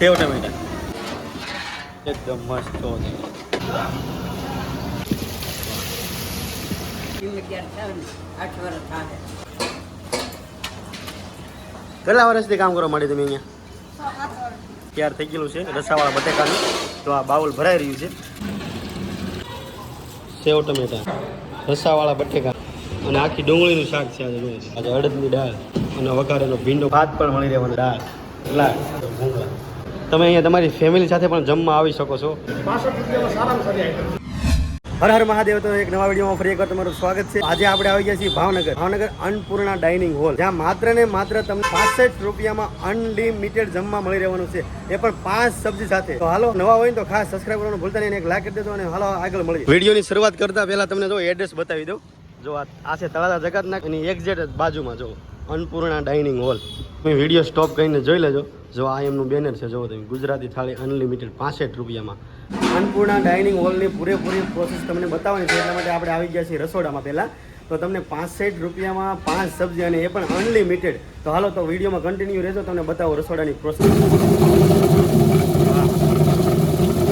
સેવ ટમેટા એકદમ મસ્ત કેટલા વર્ષથી કામ કરવા મળી તમે અહીંયા? તૈયાર થઈ ગયેલું છે રસાવાળા બટેકાનું. તો આ બાઉલ ભરાઈ રહ્યું છે. સેવ ટમેટા રસાવાળા બટેકા. અને આખી ડુંગળીનું શાક છે આજે આજે અડદની દાળ અને વઘારેનો ભીંડો. ભાત પણ મળી રહેવાનો દાળ. એટલા ભૂંગળા. તમે અહીંયા તમારી ફેમિલી સાથે પણ જમવા આવી શકો છો. હર હર મહાદેવ તો એક નવા વિડીયોમાં ફરી એકવાર તમારું સ્વાગત છે. આજે આપણે આવી ગયા છીએ ભાવનગર. ભાવનગર અન્નપૂર્ણા ડાઇનિંગ હોલ જ્યાં માત્ર ને માત્ર તમને પાસઠ રૂપિયામાં અનલિમિટેડ જમવા મળી રહેવાનું છે. એ પણ પાંચ સબ્જી સાથે. તો હાલો નવા હોય તો ખાસ સબસ્ક્રાઈબ કરવાનું ભૂલતા નહીં એક લાઈક કરી દેજો અને હાલો આગળ મળી વિડીયોની શરૂઆત કરતા પહેલા તમને જો એડ્રેસ બતાવી દઉં. જો આ આ છે તળાજા જગતનાથ એની એક્ઝેક્ટ બાજુમાં જો. Annapurna dining hall. તમે વીડિયો સ્ટોપ કરીને જોઈ લેજો. જો આ એમનું બેનર છે જોવો તમે. ગુજરાતી થાળી અનલિમિટેડ પાસઠ રૂપિયામાં. અન્નપૂર્ણા ડાઇનિંગ હોલની પૂરેપૂરી પ્રોસેસ તમને બતાવવાની છે, એટલા માટે આપણે આવી ગયા છીએ રસોડામાં પહેલાં. તો તમને પાસઠ રૂપિયામાં પાંચ સબ્જી અને એ પણ અનલિમિટેડ. તો હાલો, તો વિડીયોમાં કન્ટિન્યુ રહેજો, તમને બતાવો રસોડાની પ્રોસેસ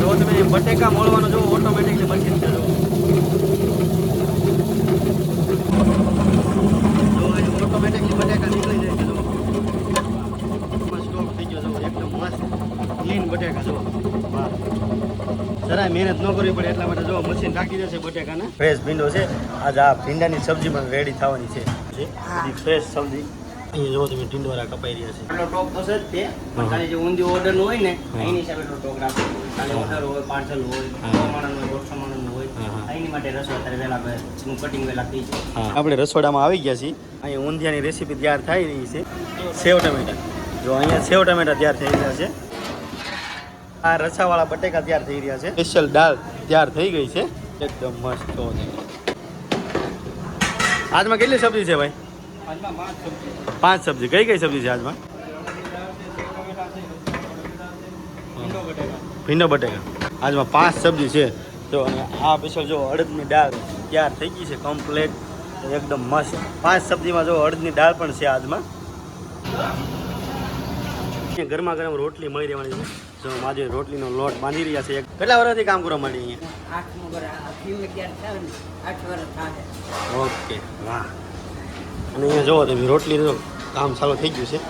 જો તમે, બટેકા મોળવાનો જો ઓટોમેટિકલી મશીન છે જો જો અહીં ઓટોમેટિકલી બટેકા નીકળી જાય છે જો એમાં સ્ટોક થઈ ગયો જો એકદમ મસ્ત ક્લીન બટેકા જો વાહ જરાય મહેનત ન કરવી પડે એટલા માટે જો મશીન રાખી દેશે બટેકાના. ફ્રેશ ભીંડો છે. આજ આ ભીંડાની સબ્જી પણ રેડી થવાની છે. જે ફ્રેશ સબ્જી. અહીંયા જો તમે કપાઈ રહ્યા છે. એટલો ટોપ તો છે તે. પણ ખાલી જે ઊંધી ઓર્ડરનું હોય ને એની હિસાબે એટલો ટોપ રાખવો ખાલી ઓર્ડર હોય પાર્સલ હોય દોઢસો. એની માટે રસોડા અત્યારે વહેલા. કટિંગ વહેલા થઈ જાય. આપણે રસોડામાં આવી ગયા છીએ. અહીંયા ઊંધિયાની રેસીપી તૈયાર થઈ રહી છે. સેવ ટમેટા. જો અહીંયા સેવ ટમેટા તૈયાર થઈ રહ્યા છે. આ રસાવાળા બટેકા તૈયાર થઈ રહ્યા છે. સ્પેશિયલ દાળ તૈયાર થઈ ગઈ છે. એકદમ મસ્ત આજમાં કેટલી સબ્જી છે ભાઈ? પાંચ સબ્જી. કઈ કઈ સબ્જી છે આજમાં? ભીંડો બટેકા. આજમાં પાંચ સબ્જી છે. જો અને આ સ્પેશિયલ જો અડદની દાળ તૈયાર થઈ ગઈ છે કમ્પ્લેટ એકદમ મસ્ત. પાંચ સબ્જીમાં જો અડદની દાળ પણ છે આજમાં. ગરમા ગરમ રોટલી મળી રહેવાની છે. જો આજે રોટલીનો લોટ બાંધી રહ્યા છે. કેટલા વર્ષથી કામ કરવા માંડી અહીંયા? ઓકે વાહ. અને અહીંયા જુઓ તમે રોટલી તો કામ સારું થઈ ગયું છે.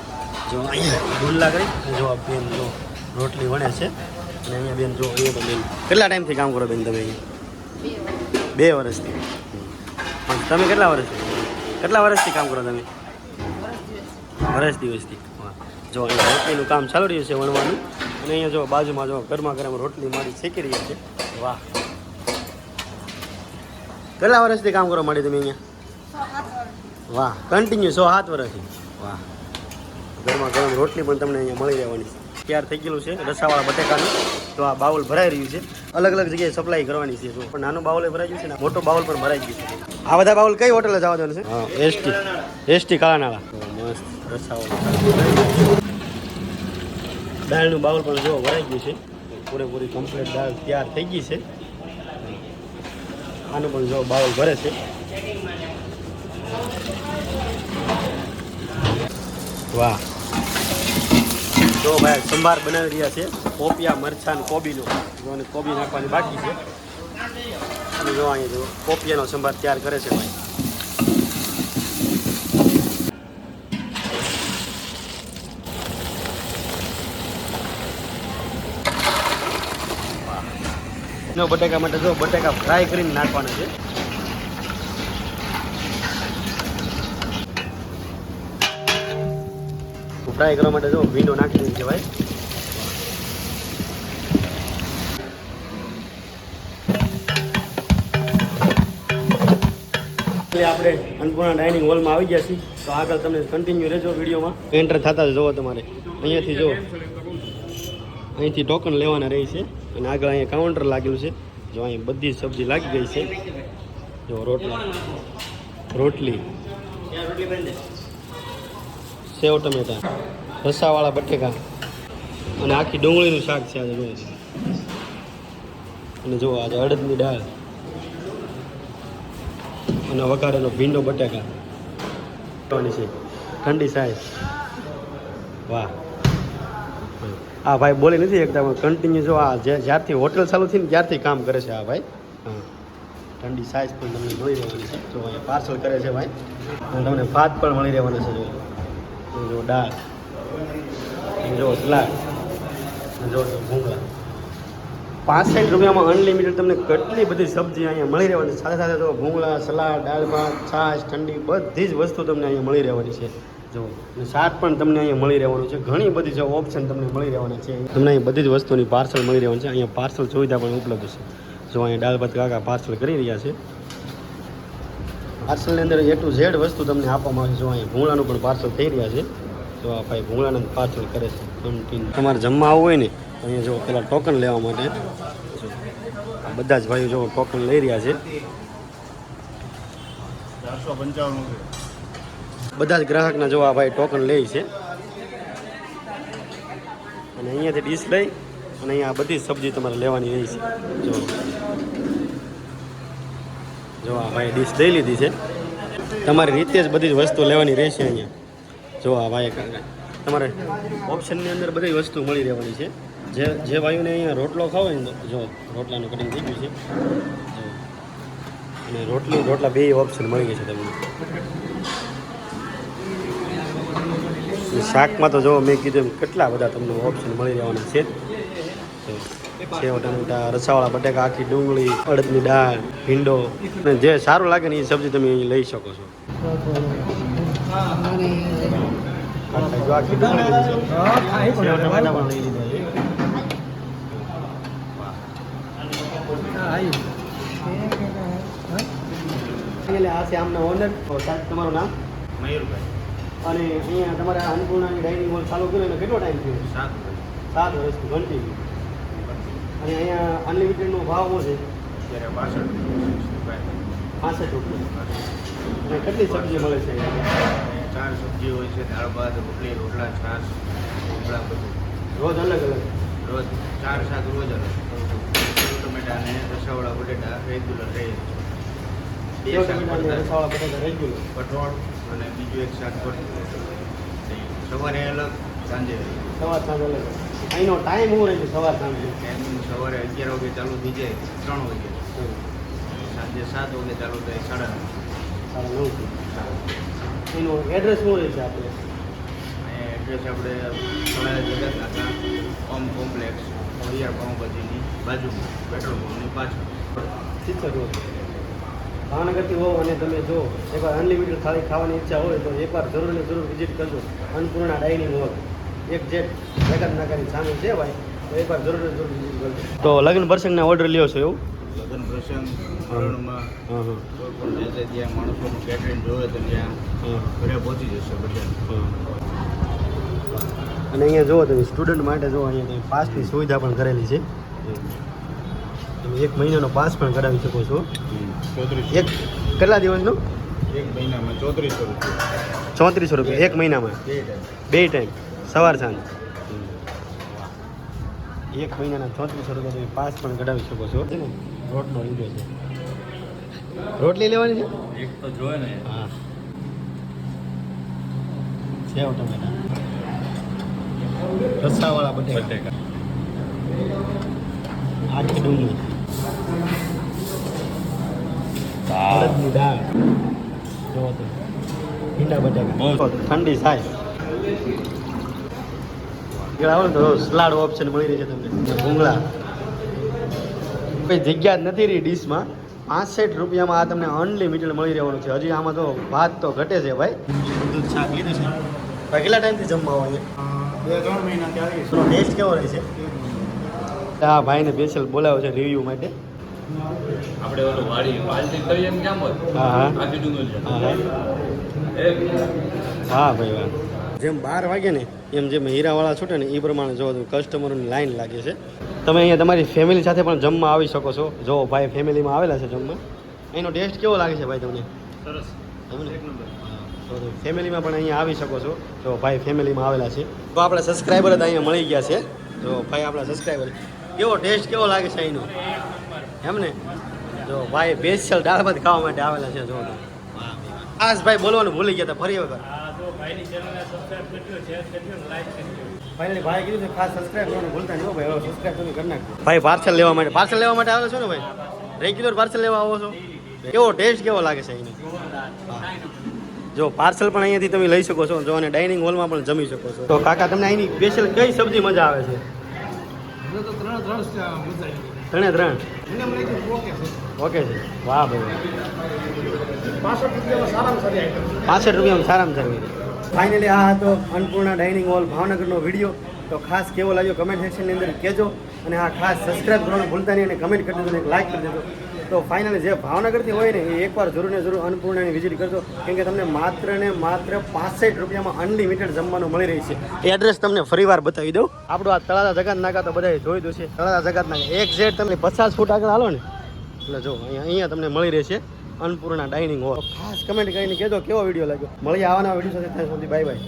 જો અહીંયા ગુલ્લા કરી જો બેન જો રોટલી વણે છે. અને અહીંયા બેન જો એ બેન. કેટલા ટાઈમથી કામ કરો બેન તમે અહીંયા? બે વર્ષથી. પણ તમે કેટલા વર્ષથી? કેટલા વર્ષથી કામ કરો તમે? વર્ષ દિવસથી. જો અહીંયા રોટલીનું કામ ચાલુ રહ્યું છે વણવાનું. અને અહીંયા જો બાજુમાં જો ગરમા ગરમ રોટલી મારી શેકી રહી છે વાહ. કેટલા વર્ષથી કામ કરો માંડી તમે અહીંયા? વાહ કન્ટિન્યુ સો સાત વર્ષથી. વાહ. ગરમા ગરમ રોટલી પણ તમને અહીંયા મળી રહેવાની તૈયાર થઈ ગયેલું છે રસાવાળા બટેકાનું. તો આ બાઉલ ભરાઈ રહ્યું છે. અલગ અલગ જગ્યાએ સપ્લાય કરવાની છે પણ નાનું બાઉલ ભરાઈ ગયું છે ને મોટો બાઉલ પણ ભરાઈ ગયું છે. આ બધા બાઉલ કઈ હોટલે જવા દેવાનું છે? એસટી. એસટી કાળાનાળા. મસ્ત રસાવાળા. દાળનું બાઉલ પણ જો ભરાઈ ગયું છે. પૂરેપૂરી કમ્પ્લીટ દાળ તૈયાર થઈ ગઈ છે. આનું પણ જો બાઉલ ભરે છે. વાહ. જો ભાઈ સંભાર બનાવી રહ્યા છે. કોપિયા, મરચાં કોબીનો. જો કોબી નાખવાની બાકી છે. અને જો અહીંયા જો કોપિયાનો સંભાર તૈયાર કરે છે ભાઈ. નો બટાકા માટે જો બટાકા ફ્રાય કરીને નાખવાના છે. ફ્રાય કરવા માટે જો ભીંડો નાખી દઈએ છે આપણે અન્નપૂર્ણા ડાઇનિંગ હોલમાં આવી ગયા છીએ. તો આગળ તમને કન્ટિન્યુ રહેજો વિડીયોમાં. એન્ટર થતા જ જોવો તમારે. અહીંયાથી જો. અહીંથી ટોકન લેવાના રહી છે. અને આગળ અહીંયા કાઉન્ટર લાગેલું છે. જો અહીં બધી સબ્જી લાગી ગઈ છે. જો રોટલા. રોટલી. સેવ ટમેટા. રસાવાળા બટેકા. અને આખી ડુંગળીનું શાક છે આજે જોઈએ અને જો આજે અડદની દાળ. અને વઘારેલો ભીંડો બટેકા. છે. ઠંડી સાહેબ. વાહ. આ ભાઈ બોલી નથી એકદમ કન્ટિન્યુ જો આ જ્યારથી હોટલ ચાલુ થઈ ને ત્યારથી કામ કરે છે આ ભાઈ. હા. ઠંડી સાઈઝ પણ તમને મળી રહેવાની છે. જો અહીંયા પાર્સલ કરે છે ભાઈ. અને તમને ભાત પણ મળી રહેવાનો છે, જો. જો દાળ. જો સલાડ જો ભૂંગળા. પાંસઠ રૂપિયામાં અનલિમિટેડ તમને કેટલી બધી સબ્જી અહીંયા મળી રહેવાની સાથે સાથે તો ભૂંગળા સલાડ દાળ, ભાત, છાશ, ઠંડી બધી જ વસ્તુ તમને અહીંયા મળી રહેવાની છે. જો શાક પણ તમને અહીંયા મળી રહેવાનું છે. ઘણી બધી જો ઓપ્શન તમને મળી રહેવાના છે. તમને અહીં બધી જ વસ્તુની પાર્સલ મળી રહેવાનું છે. અહીંયા પાર્સલ સુવિધા પણ ઉપલબ્ધ છે. જો અહીંયા દાળ ભાત કાકા પાર્સલ કરી રહ્યા છે. પાર્સલની અંદર એ ટુ ઝેડ વસ્તુ તમને આપવામાં આવે છે. જો અહીંયા ભૂંગળાનું પણ પાર્સલ થઈ રહ્યા છે. જો આ ભાઈ ભૂંગળાનું પાર્સલ કરે છે. તમારે જમવા આવવું હોય ને, તો અહીંયા જો પેલા ટોકન લેવા માટે. બધા જ ભાઈઓ જો ટોકન લઈ રહ્યા છે. ચારસો પંચાવન બધા જ ગ્રાહકના જો આ ભાઈ ટોકન લે છે. અને અહીંયાથી ડીશ લઈ અને અહીંયા આ બધી સબ્જી તમારે લેવાની રહી છે. જો. જો આ ભાઈ ડીશ લઈ લીધી છે. તમારી રીતે જ બધી જ વસ્તુ લેવાની રહેશે અહીંયા. જો આ ભાઈ તમારે ઓપ્શનની અંદર બધી વસ્તુ મળી રહેવાની છે. જે જે ભાઈઓને અહીંયા રોટલો ખાવ હોય જો, રોટલાનું કટિંગ થઈ ગયું છે. અને રોટલી, રોટલા બે ઓપ્શન મળી ગઈ છે તમને. શાકમાં તો જો મેં કીધું એમ કેટલા બધા તમને ઓપ્શન મળી રહેવાના છે સેવ ટમેટા રસાવાળા બટાકા આખી ડુંગળી અડદની દાળ ભીંડો અને જે સારું લાગે ને એ સબ્જી તમે લઈ શકો છો તમારું નામ મયુરભાઈ અને અહીંયા તમારે અન્નપૂર્ણાની ડાઇનિંગ હોલ ચાલુ કર્યો એટલે કેટલો ટાઈમ થયો? સાત સાત વર્ષથી કન્ટિન્યુ અને અહીંયા અનલિમિટેડનો ભાવ શું છે? પાસઠ રૂપિયા. અને કેટલી સબ્જી મળે છે ચાર સબ્જી હોય છે દાળ ભાત રોટલી રોટલા છાશ ભૂંગળા બધું. રોજ અલગ અલગ? રોજ ચાર સાત રોજ અલગ. ટમેટા અને રસાવાળા બટેટા રેગ્યુલર રહે બે સેવ શાક રસાવાળા બટાકા રેગ્યુલર કઠોળ અને બીજું એક શાક સવારે અલગ સાંજે સવાર સાંજ અલગ. અહીંનો ટાઈમ શું રહેશે સવાર સાંજે? ટાઈમ સવારે અગિયાર વાગે ચાલુ થઈ જાય ત્રણ વાગે. સાંજે સાત વાગે ચાલુ થાય સાડા નવ. સાડા નવ એનું એડ્રેસ શું રહેશે આપણે એડ્રેસ આપણે સવારે જગત નાકા હોમ કોમ્પ્લેક્સ પાઉં પાઉંભાજીની બાજુમાં પેટ્રોલ પંપની પાછળ. સિત્તેર રોડ ભાવનગરથી હોવ અને તમે જો એકવાર અનલિમિટેડ થાળી ખાવાની ઈચ્છા હોય તો એકવાર જરૂર ને જરૂર વિઝિટ કરજો અન્નપૂર્ણા ડાઇનિંગ હોલ એક જેટ જગત નાકાની સામે છે ભાઈ તો એકવાર જરૂર ને જરૂર વિઝિટ કરજો. તો લગ્ન પ્રસંગના ઓર્ડર લ્યો છો એવું? લગ્ન પ્રસંગ ધોરણમાં હા હા. કોઈ પણ જશે ત્યાં માણસોનું કેટરિંગ જોવે તો ત્યાં હા. ઘરે પહોંચી જશે બધા અને અહીંયા જુઓ તમે સ્ટુડન્ટ માટે જુઓ અહીંયા ફાસ્ટની પાસની સુવિધા પણ કરેલી છે. એક મહિનાનો પાસ પણ કરાવી શકો છો. એક કેટલા દિવસનો? એક મહિનામાં ચોત્રીસો રૂપિયા. ચોત્રીસો રૂપિયા એક મહિનામાં? બે ટાઈમ. સવાર સાંજ? એક મહિનાના ચોત્રીસો રૂપિયા તમે પાસ પણ કઢાવી શકો છો. છે રોટલો લીધો છે. રોટલી લેવાની છે? એક તો જોવે ને. હા. સેવ ટમેટા રસાવાળા બટેકા. આખી ડુંગળી. અડદની દાળ. જોવો તો ભીંડા બટાકા. ઠંડી થાય. આગળ આવો તો સલાડ ઓપ્શન મળી રહી છે તમને ભૂંગળા. કોઈ જગ્યા જ નથી રહી ડીશમાં. પાસઠ રૂપિયામાં આ તમને અનલિમિટેડ મળી રહેવાનું છે. હજી આમાં તો ભાત તો ઘટે છે ભાઈ. બધું શાક લીધું છે. કેટલા ટાઈમથી જમવા આવો બે ત્રણ મહિના ત્યારે ટેસ્ટ કેવો રહે છે આ ભાઈને સ્પેશિયલ બોલાવ્યો છે રિવ્યૂ માટે. આપણે ઓલું વાડી વાલથી કરીએ ને કેમ હા આખી ડુંગળી છે. હા ભાઈ વાહ જેમ બાર વાગે ને એમ જેમ હીરાવાળા છૂટે ને એ પ્રમાણે જો કસ્ટમરોની લાઈન લાગે છે. તમે અહીંયા તમારી ફેમિલી સાથે પણ જમવા આવી શકો છો. જો ભાઈ ફેમિલીમાં આવેલા છે જમવા. એનો ટેસ્ટ કેવો લાગે છે ભાઈ તમને? સરસ. તો ફેમિલીમાં પણ અહીંયા આવી શકો છો. તો ભાઈ ફેમિલીમાં આવેલા છે. તો આપણા સબસ્ક્રાઈબર જ અહીંયા મળી ગયા છે. તો ભાઈ આપણા સબસ્ક્રાઈબર કેવો ટેસ્ટ કેવો લાગે છે અહીંનો? એમ ને જો ભાઈ સ્પેશિયલ દાળ ભાત ખાવા માટે આવેલા છે જો. ખાસ ભાઈ બોલવાનું ભૂલી ગયા હતા ફરી વખત. આ જો ભાઈની ચેનલને સબસ્ક્રાઇબ કરજો શેર કરજો લાઈક કરજો ફાઇનલી ભાઈ કીધું છે ખાસ સબસ્ક્રાઇબ કરવાનું ભૂલતા નહીં ભાઈ સબસ્ક્રાઇબ તમે કરી નાખજો. ભાઈ પાર્સલ લેવા માટે પાર્સલ લેવા માટે આવેલા છો ને ભાઈ? રેગ્યુલર પાર્સલ લેવા આવો છો? કેવો ટેસ્ટ કેવો લાગે છે અહીંનો? જો પાર્સલ પણ અહીંયાથી તમે લઈ શકો છો જો અને ડાઇનિંગ હોલમાં પણ જમી શકો છો. તો કાકા તમને અહીંની સ્પેશિયલ કઈ સબ્જી મજા આવે છે? ત્રણે. ત્રણ ઓકે છે. વાહ ભાઈ પાસઠ રૂપિયામાં સારામાં સારી ફાઇનલી આ હતો અન્નપૂર્ણા ડાઇનિંગ હોલ ભાવનગરનો વીડિયો તો ખાસ કેવો લાગ્યો કમેન્ટ સેક્શનની અંદર કહેજો. અને આ ખાસ સબસ્ક્રાઈબ કરવાનું ભૂલતા નહીં અને કમેન્ટ કરી દેજો લાઈક કરી દેજો. તો ફાઇનલી જે ભાવનગરથી હોય ને, એ એકવાર જરૂર ને જરૂર અન્નપૂર્ણાની વિઝિટ કરજો. કેમ કે તમને માત્ર ને માત્ર પાસઠ રૂપિયામાં અનલિમિટેડ જમવાનું મળી રહી છે. એડ્રેસ તમને ફરીવાર બતાવી દઉં. આપણું આ તળાજા જગત નાકા તો બધાએ જોઈ દઉં છે. તળાજા જગત નાકા એક ઝેડ તમને પચાસ ફૂટ આગળ હાલો ને, એટલે જો અહીંયા અહીંયા તમને મળી રહેશે અન્નપૂર્ણા ડાઇનિંગ હોલ ખાસ કમેન્ટ કરીને કહેજો, કેવો વીડિયો લાગ્યો? મળી આવવાના વીડિયો સાથે, ત્યાં સુધી બાય બાય